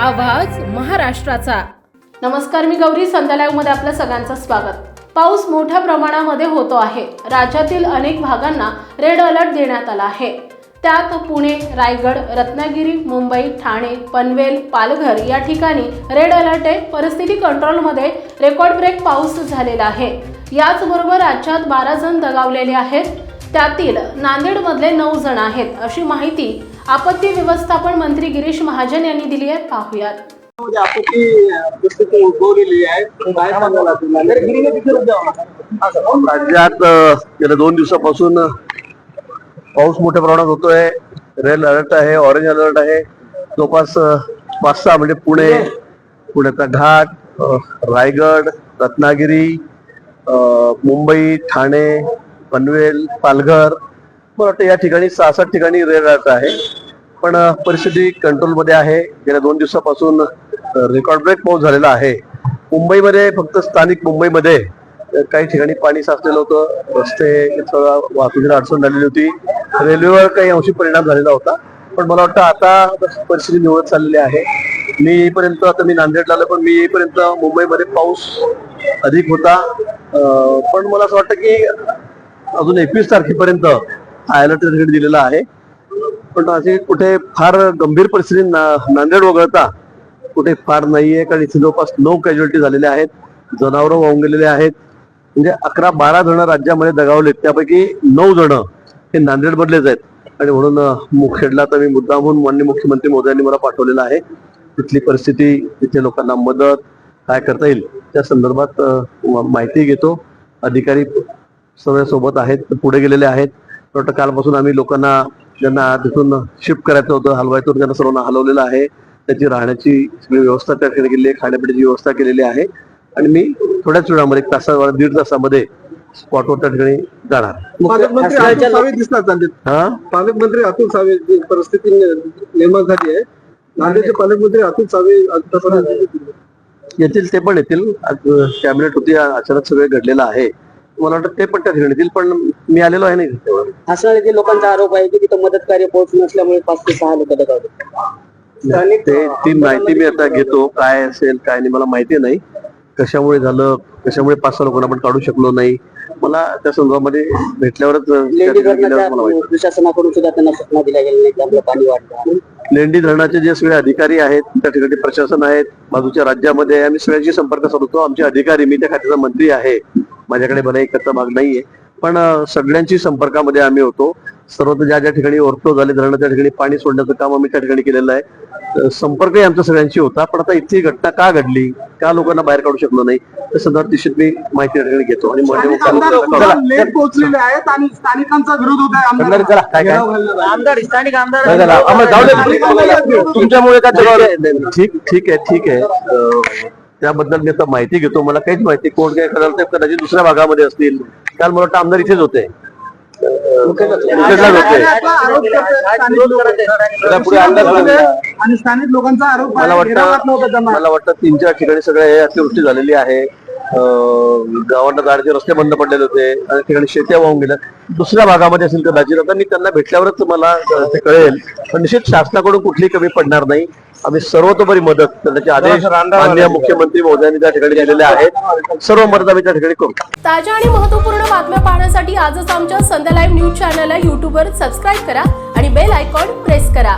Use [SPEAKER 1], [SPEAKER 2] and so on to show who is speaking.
[SPEAKER 1] आवाज महाराष्ट्राचा. नमस्कार मी गौरी. संध्या मध्ये आपलं सगळ्यांचं स्वागत. पाऊस मोठ्या प्रमाणामध्ये होतो आहे. राज्यातील अनेक भागांना रेड अलर्ट देण्यात आला आहे. त्यात पुणे रायगड रत्नागिरी मुंबई ठाणे पनवेल पालघर या ठिकाणी रेड अलर्ट आहे. परिस्थिती कंट्रोलमध्ये रेकॉर्ड ब्रेक पाऊस झालेला आहे. याचबरोबर राज्यात बारा जण दगावलेले आहेत. त्यातील नांदेडमधले नऊ जण आहेत अशी माहिती आपत्ती व्यवस्थापन मंत्री गिरीश महाजन यांनी दिली आहे. पाहुयात.
[SPEAKER 2] मध्ये आपत्ती परिस्थिती उद्भवलेली आहे. काय
[SPEAKER 3] राज्यात गेल्या दोन दिवसापासून पाऊस मोठ्या प्रमाणात होतोय. रेड अलर्ट आहे ऑरेंज अलर्ट आहे. जवळपास पाच सहा म्हणजे पुणे पुण्याचा घाट रायगड रत्नागिरी मुंबई ठाणे पनवेल पालघर मला वाटतं या ठिकाणी सहा सात ठिकाणी रेड अलर्ट आहे. पण परिस्थिती कंट्रोलमध्ये आहे. गेल्या दोन दिवसापासून रेकॉर्ड ब्रेक पाऊस झालेला आहे. मुंबईमध्ये फक्त स्थानिक मुंबईमध्ये काही ठिकाणी पाणी साचलेलं होतं. रस्ते थोडा वाहतुकीला अडचण झालेली होती. रेल्वेवर काही अंशी परिणाम झालेला होता. पण मला वाटतं आता परिस्थिती निवडत चाललेली आहे. मी येईपर्यंत आता मी नांदेडला आलो पण मी येईपर्यंत मुंबईमध्ये पाऊस अधिक होता. पण मला असं वाटतं की अजून एकवीस तारखेपर्यंत अलर्ट दिलेला आहे. पण असे कुठे फार गंभीर परिस्थिती ना- नांदेड वगळता कुठे फार नाहीये. कारण इथे जवळपास नऊ कॅज्युअल्टी झालेल्या आहेत. जनावरं वाहून गेलेले आहेत. म्हणजे अकरा बारा जण राज्यामध्ये दगावलेत त्यापैकी नऊ जण हे नांदेड मधलेच आहेत. आणि म्हणून मुखेडला तर मी मुद्दामहून माननीय मुख्यमंत्री मोदयांनी मला पाठवलेला आहे. तिथली परिस्थिती तिथे लोकांना मदत काय करता येईल त्या संदर्भात माहिती घेतो. अधिकारी सगळे सोबत आहेत पुढे गेलेले आहेत. वाटतं कालपासून आम्ही लोकांना ज्यांना तिथून शिफ्ट करायचं होतं हलवायचं त्यांना सर्वांना हलवलेलं आहे. त्याची राहण्याची सगळी व्यवस्था त्या ठिकाणी केलेली आहे खाण्यापिण्याची व्यवस्था केलेली आहे. आणि मी थोड्याच वेळामध्ये एक तासा दीड तासामध्ये स्पॉटवर त्या ठिकाणी जाणार.
[SPEAKER 2] पालकमंत्री अतुल सावे दिसतात नांदेड
[SPEAKER 3] हा?
[SPEAKER 2] पालकमंत्री अतुल सावे जी परिस्थिती निर्माण झाली आहे. नांदेडचे पालकमंत्री अतुल सावे
[SPEAKER 3] येतील ते पण येतील. आज कॅबिनेट होती अचानक सगळे घडलेलं आहे. मला वाटतं ते पण त्या ठिकाणी येतील पण मी आलेलो आहे नाही
[SPEAKER 4] येथे लोकांचा आरोप आहे की तिथं मदत कार्य पोहोच नसल्यामुळे पाच ते सहा लोक दगावले.
[SPEAKER 3] ते ती माहिती मी आता घेतो काय असेल काय नाही मला माहिती नाही. कशामुळे झालं कशामुळे पाच सहा लोकांना आपण काढू शकलो नाही? मला त्या संदर्भामध्ये भेटल्यावरच त्या
[SPEAKER 4] लेंडी
[SPEAKER 3] ठिकाणी गेल्यावर मला माहिती
[SPEAKER 4] धरणाच्या प्रशासनाकडून सुद्धा त्यांना सूचना दिल्या गेल्या नाही त्यामुळे पाणी वाढलं
[SPEAKER 3] लेंडी धरणाचे जे सगळे अधिकारी आहेत त्या ठिकाणी प्रशासन आहेत बाजूच्या राज्यामध्ये आहे. आम्ही सगळ्यांशी संपर्क साधतो. आमचे अधिकारी मी त्या खात्याचा मंत्री आहे. माझ्याकडे भले एकचा भाग नाहीये. पण सगळ्यांची संपर्कामध्ये आम्ही होतो. सर्वत्र ज्या ज्या ठिकाणी ओव्हरफ्लो झाले धरण त्या ठिकाणी पाणी सोडण्याचं काम आम्ही त्या ठिकाणी केलेलं आहे. संपर्कही आमचा सगळ्यांशी होता पण आता इथली घटना का घडली? का लोकांना बाहेर काढू शकलो नाही? त्या संदर्भात निश्चित मी माहिती त्या ठिकाणी घेतो आणि म्हणजे.
[SPEAKER 2] तुमच्यामुळे
[SPEAKER 3] ठीक ठीक आहे ठीक आहे. त्याबद्दल मी आता माहिती घेतो. मला काहीच माहिती कोण काय करायला ते कदाचित दुसऱ्या भागामध्ये असतील. काल मला वाटतं आमदार इथेच होते.
[SPEAKER 2] आणि स्थानिक लोकांचा आरोप
[SPEAKER 3] मला वाटतं मला वाटतं तीन चार ठिकाणी सगळे हे अतिवृष्टी झालेली आहे. गावांना जाण्याचे रस्ते बंद पडलेले होते. आणि ठिकाणी शेत्या वाहून गेल्या. दुसऱ्या भागामध्ये असेल कदाचित आता मी त्यांना भेटल्यावरच मला ते कळेल. पण निश्चित शासनाकडून कुठली कमी पडणार नाही. आम्ही सर्वतोपरी मदत त्याचे आदेश माननीय मुख्यमंत्री महोदयांनी त्या ठिकाणी दिलेले आहेत. सर्व मदत आम्ही त्या ठिकाणी करू.
[SPEAKER 1] ताज्या आणि महत्त्वपूर्ण बातम्या पाहण्यासाठी आजच आमच्या संध्या लाईव्ह न्यूज चॅनलला यूट्यूबवर सबस्क्राईब करा आणि बेल आयकॉन प्रेस करा.